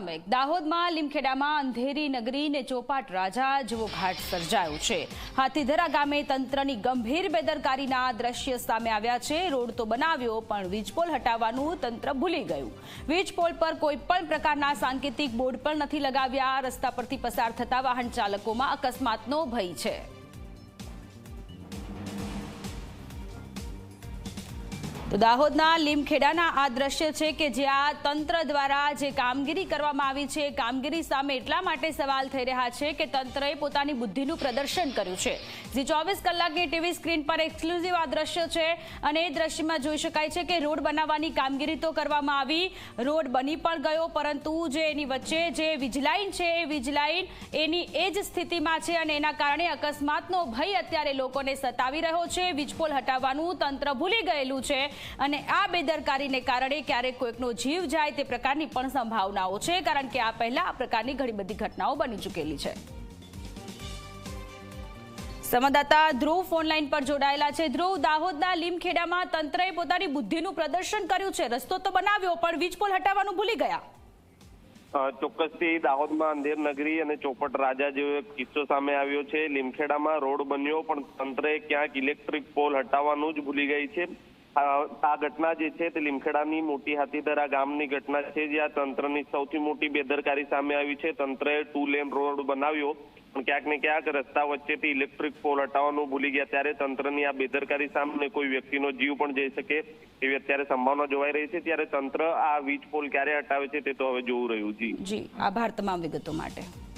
અસામયિક દાહોદમાં લીમખેડામાં અંધેરી નગરી ને ચોપાટ રાજા જેવો ઘાટ સર્જાયો છે. હાથીધરા ગામે તંત્રની ગંભીર બેદરકારીના દ્રશ્ય સામે આવ્યા છે. રોડ તો બનાવ્યો, પણ વીજપોલ હટાવવાનું તંત્ર ભૂલી ગયું. વીજપોલ પર કોઈ પણ પ્રકારના સાંકેતિક બોર્ડ પણ નથી લગાવ્યા. રસ્તા પરથી પસાર થતા વાહન ચાલકોમાં અકસ્માતનો ભય છે. તો દાહોદના લીમખેડાના આ દ્રશ્ય છે કે જ્યાં તંત્ર દ્વારા જે કામગીરી કરવામાં આવી છે, કામગીરી સામે એટલા માટે સવાલ થઈ રહ્યા છે કે તંત્રએ પોતાની બુદ્ધિનું પ્રદર્શન કર્યું છે. જે ચોવીસ કલાકની ટીવી સ્ક્રીન પર એક્સક્લુઝિવ આ દ્રશ્ય છે અને એ દ્રશ્યમાં જોઈ શકાય છે કે રોડ બનાવવાની કામગીરી તો કરવામાં આવી, રોડ બની પણ ગયો, પરંતુ જે એની વચ્ચે જે વીજલાઇન છે, એ વીજલાઇન એની એ જ સ્થિતિમાં છે અને એના કારણે અકસ્માતનો ભય અત્યારે લોકોને સતાવી રહ્યો છે. વીજપોલ હટાવવાનું તંત્ર ભૂલી ગયેલું છે અને આ બેદરકારીને કારણે ક્યારેક કોઈકનો જીવ જાય તે પ્રકારની પણ સંભાવનાઓ છે, કારણ કે આ પહેલા આ પ્રકારની ઘણી બધી ઘટનાઓ બની ચૂકેલી છે. સંવાદદાતા ધ્રુવ ફોનલાઈન પર જોડાયેલા છે. ધ્રુવ, દાહોદના લીમખેડામાં તંત્રએ પોતાની બુદ્ધિનું પ્રદર્શન કર્યું છે. રસ્તો તો બનાવ્યો, પણ વીજપોલ હટાવવાનું ભૂલી ગયા. ચોક્કસથી દાહોદમાં અંધેર નગરી અને ચોપટ રાજા જેવો એક કિસ્સો સામે આવ્યો છે. લીમખેડામાં રોડ બન્યો, પણ તંત્રએ ક્યાંક ઇલેક્ટ્રિક પોલ હટાવવાનું જ ભૂલી ગઈ છે. આ ઘટના જે છે તે લીમખેડાની મોટી હાથીદરા ગામની ઘટના છે જ્યાં તંત્રની સૌથી મોટી બેદરકારી સામે આવી છે. તંત્રએ ટુ લેન રોડ બનાવ્યો, પણ ક્યાંક ને ક્યાંક રસ્તા વચ્ચેથી ઇલેક્ટ્રિક પોલ હટાવવાનું ભૂલી ગયા. ત્યારે તંત્રની આ બેદરકારી સામે કોઈ વ્યક્તિનો જીવ પણ જઈ શકે એવી અત્યારે સંભાવના જોવાઈ રહી છે. ત્યારે તંત્ર આ વીજ પોલ ક્યારે હટાવે છે તે તો હવે જોવું રહ્યું. જી. આભાર તમામ વિગતો માટે.